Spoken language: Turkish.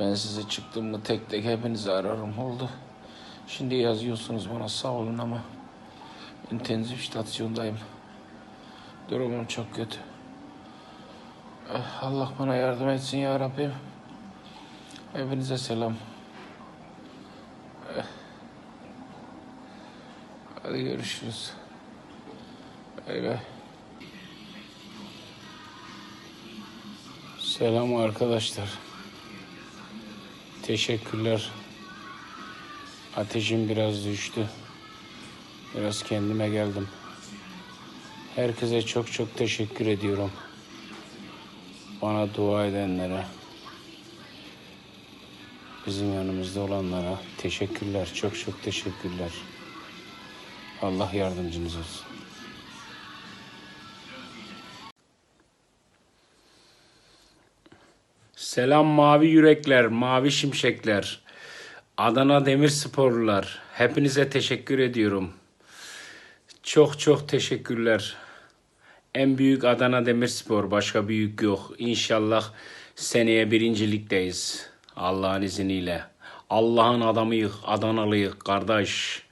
Ben size çıktım mı tek tek hepinizi ararım oldu. Şimdi yazıyorsunuz bana sağ olun ama intensif istasyondayım. Durumum çok kötü. Eh, Allah bana yardım etsin ya Rabbim. Hepinize selam. Eh. Hadi görüşürüz. Bay bay. Selam arkadaşlar. Teşekkürler. Ateşim biraz düştü. Biraz kendime geldim. Herkese çok çok teşekkür ediyorum. Bana dua edenlere, bizim yanımızda olanlara teşekkürler. Çok çok teşekkürler. Allah yardımcınız olsun. Selam mavi yürekler, mavi şimşekler. Adana Demirsporlular. Hepinize teşekkür ediyorum. Çok çok teşekkürler. En büyük Adana Demirspor. Başka büyük yok. İnşallah seneye birincilikteyiz. Allah'ın izniyle. Allah'ın adamıyık, Adanalıyık kardeş.